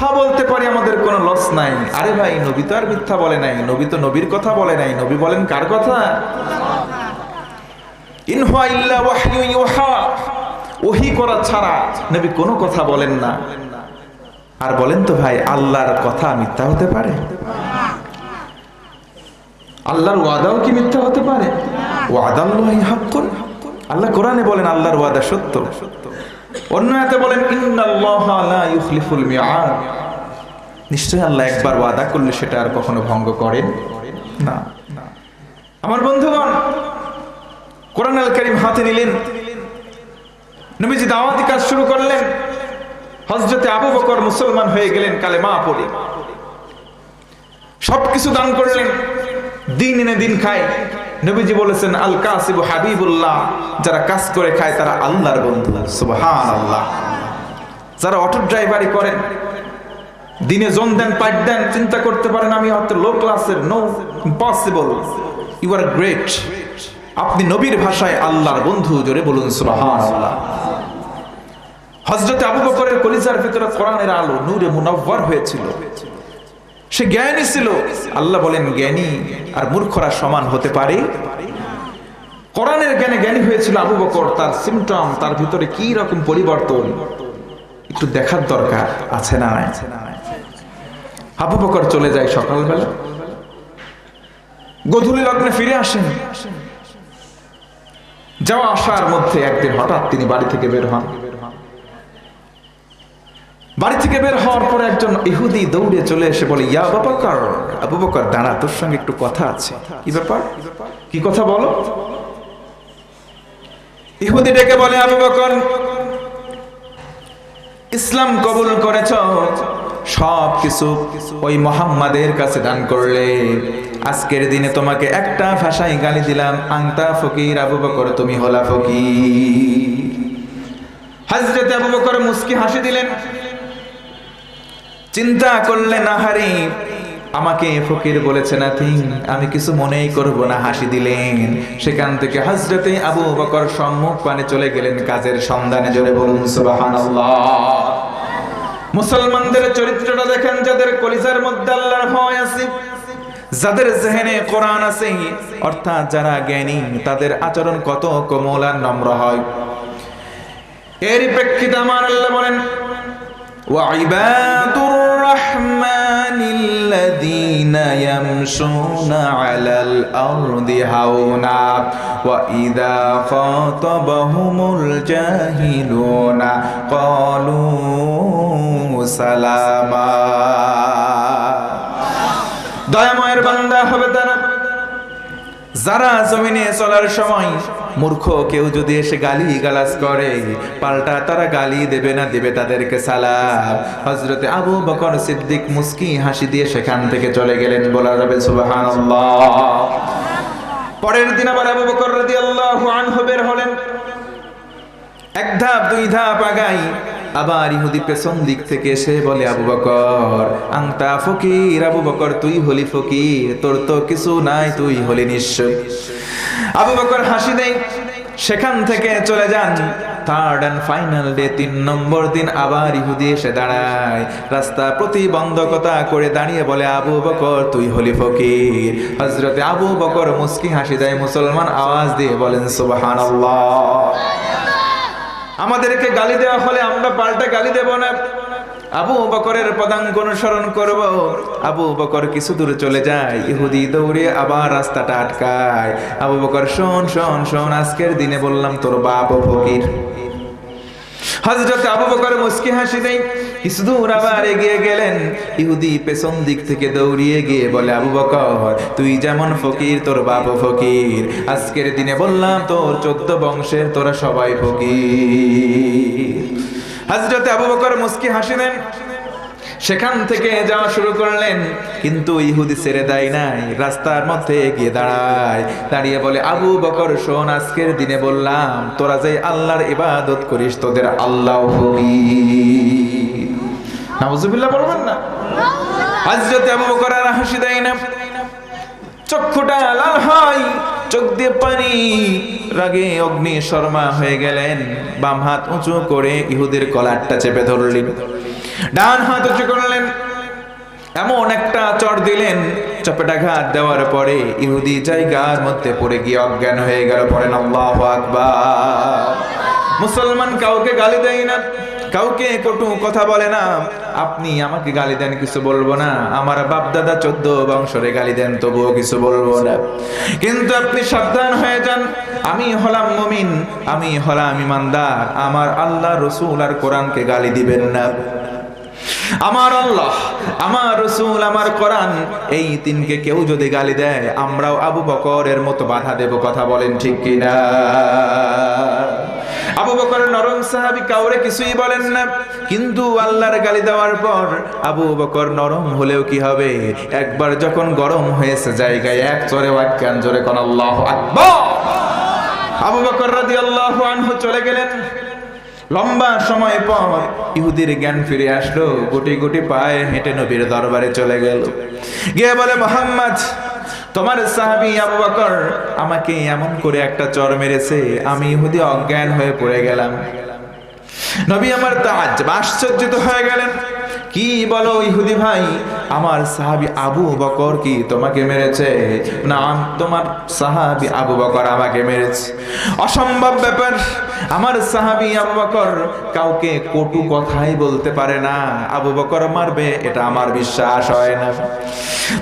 কথা বলতে পারি আমাদের কোনো লস নাই। আরে ভাই, নবী তো আর মিথ্যা বলে নাই। নবী তো নবীর কথা বলে নাই। নবী বলেন কার কথা? ইনহুয়া ইল্লা ওয়াহয়ু ইউহা। ওহি করা ছাড়া নবী কোনো কথা বলেন না। আর বলেন তো ভাই, আল্লাহর কথা মিথ্যা হতে পারে? আল্লাহর ওয়াদাও কি মিথ্যা হতে পারে? ওয়াদাল্লাহি হাক্কুন। আল্লাহ কোরআনে বলেন, আল্লাহর ওয়াদা সত্য। অন্য এতে বলেন নিশ্চয় আল্লাহ একবার ওয়াদা করলে সেটা আর কখনো ভঙ্গ করেন না। আমার বন্ধুগণ, কোরআন আল করিম হাতে নিলেন। নবীজি দাওয়াতি কাজ শুরু করলেন। হজরতে আবু বকর মুসলমান হয়ে গেলেন কালে মা পড়ে। সবকিছু দান করলেন। দিন এনে দিন খায়। নবীজি বলেছেন, আল কাসিবু হাবিবুল্লাহ। যারা কাজ করে খায়, তারা আল্লাহর বন্ধু। সুবহান আল্লাহ যারা অটো ড্রাইভারি করেন, দিনে জন দেন পাইট দেন, চিন্তা করতে পারেন, আমি হয়তো লো ক্লাসের no impossible you are great আপনি নবীর ভাষায় আল্লাহর বন্ধু, জোরে বলুন সুবহান আল্লাহ হজরতে আবু বকরের কলিজার ভিতরে কোরআনের আলো নূরে মুনাব্বর হয়েছিল। সে জ্ঞানী ছিল। আল্লাহ বলেন, জ্ঞানী আর মূর্খরা সমান হতে পারে? কোরআনের জ্ঞানে জ্ঞানী হয়েছিল আবু বকর। তার সিমটম তার ভিতরে কি রকম পরিবর্তন? একটু দেখার দরকার, আছে না নাই? আবু বকর চলে যায় সকালবেলা। গধূলি লগ্নে ফিরে আসেন। যাওয়া আসার মধ্যে একদিন হঠাৎ তিনি বাড়ি থেকে বের হন। বাড়ি থেকে বের হওয়ার পরে একজন ইহুদি দৌড়ে চলে এসে বলে, ইয়া বাবাকার আবু বকর দাঁড়া, তোর সঙ্গে একটু কথা আছে। কি ব্যাপার? কি কথা বলো? ইহুদি ডেকে বলে আবু বকর ইসলাম কবুল করেছ? সব কিছু ওই মোহাম্মদের কাছে দান করলে। আজকের দিনে তোমাকে একটা ভাষায় গালি দিলাম আংতা ফকির আবু বকর তুমি হলা ফকির। হাজরতে আবু বকর মুস্কি হাসি দিলেন। চিন্তা করলে না হারি। আমাকে ফকির বলেছে না তিন আমি কিছু মনেই করব না, হাসি দিলেন। সেখান থেকে হাজরতে আবু বকর সম্মুখ পানে চলে গেলেন কাজের সন্ধানে, জোরে বলুন মুসলমানদের চরিত্রটা দেখেন, যাদের কলিজার মধ্যে আল্লাহর ভয় আছে, যাদের জেহেনে কোরআন আছে, অর্থাৎ যারা জ্ঞানী, তাদের আচরণ কত কোমল আর নম্র হয়। এর প্রেক্ষিতে আমার আল্লাহ বলেন ওয়াইবাদু الذين يمشون على الأرض هونا وإذا خاطبهم الجاهلون قالوا سلاما دائما يربان دا যারা জমিনে চলার সময় মূর্খ, কেউ যদি এসে গালি গালাজ করে, পাল্টা তারা গালি দেবে না, দেবে তাদেরকে সালাম। হজরতে আবু বকর সিদ্দিক মুস্কি হাসি দিয়ে সেখান থেকে চলে গেলেন বলা যাবে পরের দিন আবার আবু বকর রাদিয়াল্লাহু আনহু হলেন। এক ধাপ, দুই ধাপ আগাই আবার ইহুদি পেছন দিক থেকে এসে বলে, আবু বকর, আংতা ফকির, আবু বকর, তুই হলি ফকির, তোর তো কিছু নাই, তুই হলি নিশ্চয়। আবু বকর হাসি দেয়, সেখান থেকে চলে যান। থার্ড অ্যান্ড ফাইনাল ডে তিন নম্বর দিন আবার ইহুদি এসে দাঁড়ায়। রাস্তা প্রতিবন্ধকতা করে দাঁড়িয়ে বলে, আবু বকর, তুই হলি ফকির। হজরতে আবু বকর মুস্কি হাসি দেয়, মুসলমান আওয়াজ দিয়ে বলেন, সুবহানাল্লাহ। আমাদেরকে গালি দেওয়া হলে আমরা পাল্টা গালি দেব না। আবু বকরের পদাঙ্ক অনুসরণ করব। আবু বকর কিছু দূরে চলে যায়। ইহুদি দৌড়ে আবার রাস্তাটা আটকায়। আবু বকর, শোন শোন শোন, আজকের দিনে বললাম তোর বাপ ফকির। হজরত আবু বকর মুস্কি হাসি দেয়। কিছু দূর আবার এগিয়ে গেলেন। ইহুদি পেছন দিক থেকে দৌড়িয়ে গিয়ে বলে, আবু বকর, তুই যেমন ফকির, তোর বাপ ফকির। আজকের দিনে বললাম, তোর চোদ্দ বংশের তোরা সবাই ফকির। হজরতে আবু বকর মুস্কি হাসি দেন। সেখান থেকে যাওয়া শুরু করলেন। কিন্তু ইহুদি ছেড়ে দেয় নাই, রাস্তার মধ্যে গিয়ে দাঁড়ায়। দাঁড়িয়ে বলে, আবু বকর, শোন, আজকের দিনে বললাম, তোরা যে আল্লাহর ইবাদত করিস, তোদের আল্লাহ নাউজুবিল্লাহ বলবেন না? হযরত আবু বকর আর হাসি দেয় না। চক্ষুটা লাল হয়, চোখ দিয়ে পানি, রাগে অগ্নি শর্মা হয়ে গেলেন। বাম হাত উঁচু করে ইহুদের কলারটা চেপে ধরলেন। ডান হাত উঁচু করলেন। এমন একটা চর দিলেন চপেটাঘাত দেওয়ার পরে ইহুদি জায়গার মধ্যে পড়ে গিয়ে অজ্ঞান হয়ে গেল। পড়েন আল্লাহ আকবার। মুসলমান কাউকে গালি দেয় না। কাউকে কটু কথা বলে না। আপনি আমাকে গালি দেন, কিছু বলব না। আমার বাপ দাদা চোদ্দ বংশরে গালি দেন, তবুও কিছু বলব না। কিন্তু আপনি সাবধান হয়ে যান। আমি হলাম মমিন, আমি হলাম ইমানদার। আমার আল্লাহ রসুল আর কোরআনকে গালি দিবেন না। আমার আল্লাহ, আমার রসুল, আমার কোরআন, এই তিনকে কেউ যদি গালি দেয়, আমরাও আবু বকরের মতো বাধা দেব, কথা বলেন ঠিক কিনা? আবু বকর নরম সাহাবি কাউরে কিছুই বলেন না। কিন্তু আল্লাহর গালি দেওয়ার পর আবু বকর নরম হলেও কি হবে? একবার যখন গরম হয়েছে জায়গায় এক চরে ওয়াক্যান জোরে কোন আল্লাহ আবু বকর রাদিয়াল্লাহু আনহু চলে গেলেন। লম্বা সময় পর ইহুদির জ্ঞান ফিরে আসলো, গুটি গুটি পায়ে হেঁটে নবীর দরবারে চলে গেল। গিয়ে বলে, মোহাম্মদ তোমার সাহাবি আবু বকর আমাকে এমন করে একটা চর মেরেছে, আমি ইহুদি অজ্ঞান হয়ে পড়ে গেলাম। নবী আমার তাজ আশ্চর্যিত হয়ে গেলেন। কি বলো ইহুদি ভাই, আমার সাহাবি আবু বকর কি তোমাকে মেরেছে? না তোমার সাহাবি আবু বকর আমাকে মেরেছে। অসম্ভব ব্যাপার আমার সাহাবি আবু বকর কাউকে কটু কথাই বলতে পারে না। আবু বকর মারবে, এটা আমার বিশ্বাস হয় না।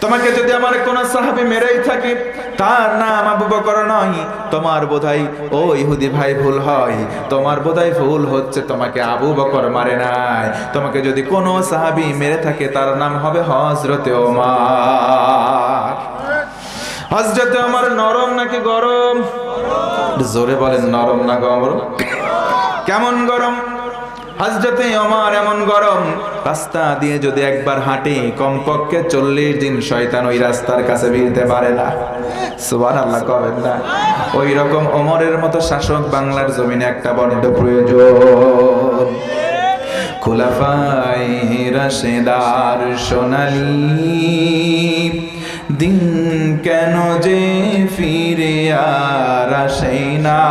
তোমাকে যদি আমার কোন সাহাবি মেরেই থাকে, তার নাম আবু বকর নয়। তোমার বোধহয় ও ইহুদি ভাই ভুল হয়। তোমার বোধহয় ভুল হচ্ছে, তোমাকে আবু বকর মারে নাই। তোমাকে যদি কোনো সাহাবি মেরে থাকে, তার নাম হবে হজরতে ওমার। হজরতে ওমার নরম নাকি গরম? জোরে বলেন, নরম না গরম? কেমন গরম? হাজরতে আমার এমন গরম, রাস্তা দিয়ে যদি একবার হাঁটে, কমপক্ষে চল্লিশ দিন শয়তান ওই রাস্তার কাছে ভিড়তে পারে না। সুবান আল্লাহ কবেন না। ওই রকম অমরের মতো শাসক বাংলার জমিনে একটা বড্ড প্রয়োজন। খোলাফাই রাশেদার সোনালি। দিন কেন যে ফিরে আর আসে না?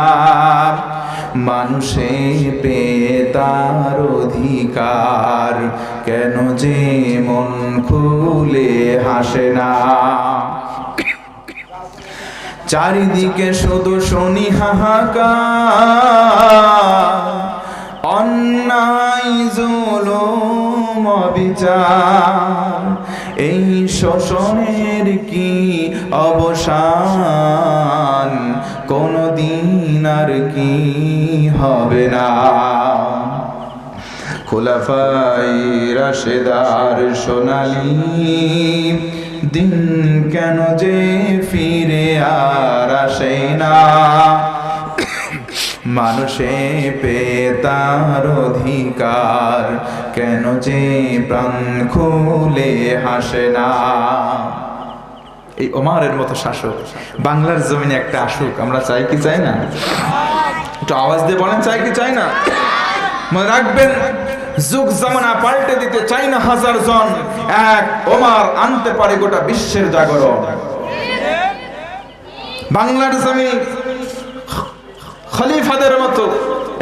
মানুষে পেয়ে তার অধিকার, কেন যে মন খুলে হাসে না? চারিদিকে শুধু শুনি হাহাকার অন্যায়, জুলুম এই শোষণের কি অবসান? কোনদিন আর কি হবে না। খোলাফাই রাশেদার সোনালি, দিন কেন যে ফিরে আর আসে না? মানুষে পেয়ে তার অধিকার, কেন যে প্রাণ খুলে হাসে না? এই ওমারের মতো শাসক, বাংলার জমিনে একটা আসুক, আমরা চাই কি চাই না? একটু আওয়াজ দিয়ে বলেন, চাই কি চাই না? মনে রাখবেন, যুগ জামানা পাল্টে দিতে চাই না হাজার জন, এক ওমার আনতে পারে গোটা বিশ্বের জাগরণ। বাংলার জমিন খলিফাদের মতো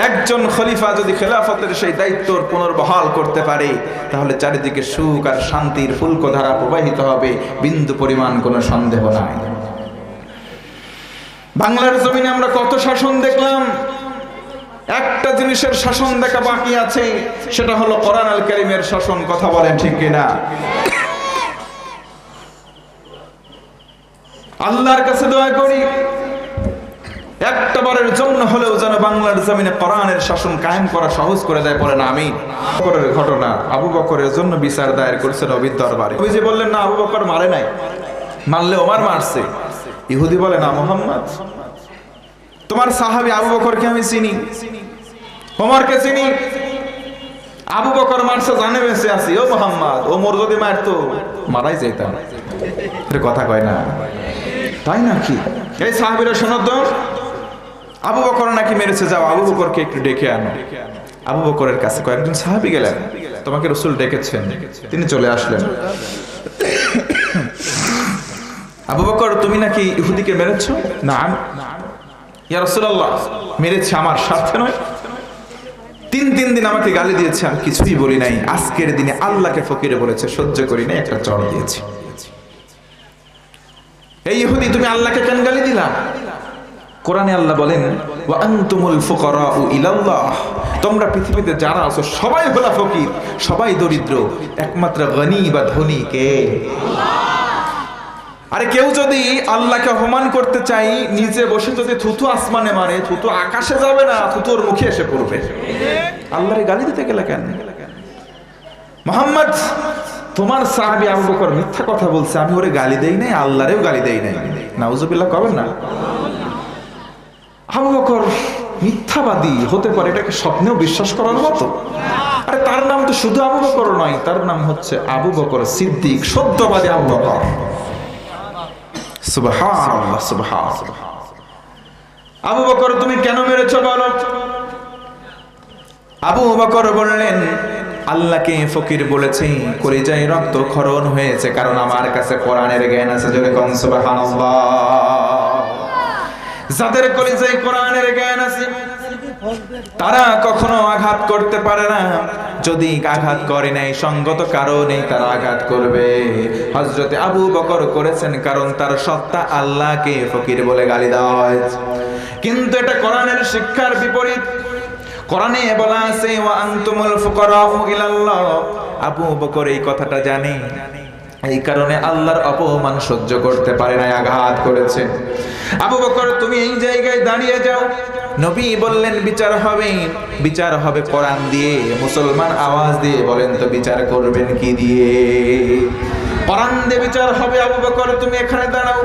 একজন খলিফা যদি খেলাফতের সেই দায়িত্বর পুনর্বহাল করতে পারে, তাহলে চারিদিকে সুখ আর শান্তির ফুলকধারা প্রবাহিত হবে, বিন্দু পরিমাণ কোনো সন্দেহ নাই। বাংলার জমিনে আমরা কত শাসন দেখলাম। একটা জিনিসের শাসন দেখা বাকি আছে, সেটা হলো কোরআন আল করিমের শাসন, কথা বলেন ঠিক কিনা? আল্লাহর কাছে দোয়া করি। একটা বারের জন্য হলেও যেন বাংলার জমিনে কোরআনের শাসন কায়েম করা সহজ করে দেয় বলেন আমি ঘটনা, আবু বকরের জন্য বিচার দায়ের করেছে নবীর দরবারে। ওই যে বললেন, না, আবু বকর মারে নাই। মারলে ওমার মারছে। ইহুদি বলে, না, মোহাম্মদ। তোমার সাহাবি আবু বকরকে আমি চিনি। ওমরকে চিনি। আবু বকর মারছে, জানে বেঁচে আছি। ও মোহাম্মদ, ওমর যদি মারতো, মারাই যেতাম। কথা কয় না। তাই নাকি? এই সাহাবিরা শোনার তো? আবু বকর নাকি মেরেছে, যাও, আবু বকরকে একটু ডেকে আনো। আবু বকরের কাছে কয়েকজন সাহাবি গেলেন। তোমাকে রসুল ডেকেছেন। তিনি চলে আসলেন। আবু বকর, তুমি নাকি ইহুদিকে মেরেছ? না ইয়া রসুল্লাহ মেরেছে আমার স্বার্থে নয়। তিন তিন দিন আমাকে গালি দিয়েছে, আমি কিছুই বলি নাই। আজকের দিনে আল্লাহকে ফকিরে বলেছে, সহ্য করি নাই, একটা চড় দিয়েছি। এই ইহুদি, তুমি আল্লাহকে কেন গালি দিলা? কোরআনে আল্লাহ বলেন তোমরা পৃথিবীতে যারা আছো, সবাই হলা ফকির, সবাই দরিদ্র, একমাত্র গনি বা ধনী কে? আরে কেউ যদি আল্লাহকে অপমান করতে চাই নিচে বসে যদি থুতু আসমানে মারে থুতু আকাশে যাবে না, থুতুর মুখে এসে পড়বে। আল্লাহরে গালি দিতে গেলে কেন? মোহাম্মদ, তোমার সাহাবি আবু বকর মিথ্যা কথা বলছে, আমি ওরে গালি দেই নাই, আল্লাহরেও গালি দেই নাই। নাউজুবিল্লাহ, কবেন না? আবু বকর মিথ্যাবাদী হতে পারে, এটাকে স্বপ্নেও বিশ্বাস করার মতো। আরে তার নাম তো শুধু আবু বকর নয়, তার নাম হচ্ছে আবু বকর সিদ্দিক, সত্যবাদী আবু বকর। আবু বকর, তুমি কেন মেরেছো বলো? আবু বকর বললেন, আল্লাহকে ফকির বলেছি, কলিজায় রক্ত খরণ হয়েছে, কারণ আমার কাছে কোরআনের জ্ঞান আছে, জোরে কোন সুবহানাল্লাহ। যাদের কলিজায় কোরআনের জ্ঞান আছে, তারা কখনো আঘাত করতে পারে না। যদি আঘাত করে নাই, সঙ্গত কারণে তারা আঘাত করবে। হজরতে আবু বকর করেছেন, কারণ তার সত্তা আল্লাহকে ফকির বলে গালি দেওয়া হয়েছে। কিন্তু এটা কোরআনের শিক্ষার বিপরীত। কোরআনে বলা আছে, ওয়া আনতুমুল ইলাল্লাহ। আবু বকর এই কথাটা জানে। এই কারণে আল্লাহর অপমান সহ্য করতে পারে না আঘাত করেছে। আবু বকর, তুমি এই জায়গায় দাঁড়িয়ে যাও। নবী বললেন, বিচার হবে। বিচার হবে কোরআন দিয়ে। মুসলমান আওয়াজ দিয়ে বলেন, তো বিচার করবেন কি দিয়ে? কোরআন দিয়ে বিচার হবে, আবু বকর, তুমি এখানে দাঁড়াও।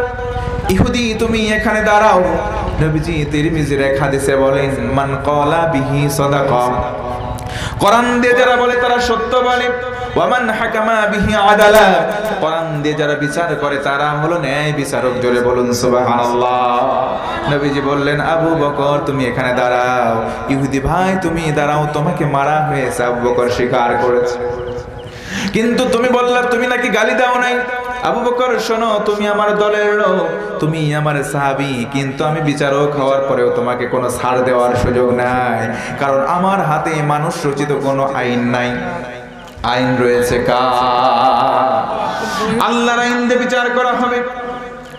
ইহুদি, তুমি এখানে দাঁড়াও। নবীজি তিরমিজির এক হাদিসে বলেন, মান ক্বালা বিহি সাদাকা। কোরআন দিয়ে যারা বলে, তারা সত্য বলে ওয়ামান হাকামা বিহি আদালা। কোরআন দিয়ে যারা বিচার করে, তারা হলো ন্যায় বিচারক। জোরে বলুন, সুবহানাল্লাহ। নবীজি বললেন, আবু বকর, তুমি এখানে দাঁড়াও। ইহুদি ভাই, তুমি দাঁড়াও, তোমাকে মারা হয়েছে। আবু বকর স্বীকার করেছে। কিন্তু তুমি বললা তুমি নাকি গালি দাও নাই। আবু বকর, শোনো, তুমি আমার দলের লোক, তুমি আমার সাহাবি। কিন্তু আমি বিচারক হওয়ার পরেও তোমাকে কোনো ছাড় দেওয়ার সুযোগ নাই। কারণ আমার হাতে মানুষ রচিত কোনো আইন নাই। আইন রয়েছে আল্লাহর আইন দিয়ে বিচার করা হবে।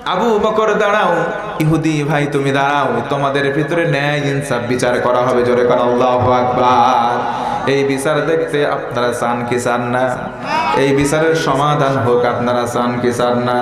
আবু বকর, দাঁড়াও। ইহুদি ভাই, তুমি দাঁড়াও। তোমাদের ভিতরে ন্যায় ইনসাফ বিচার করা হবে। জোরে কর আল্লাহ আকবার। এই বিচার দেখতে আপনারা চান কি চান না? এই বিচারের সমাধান হোক, আপনারা চান কি চান না?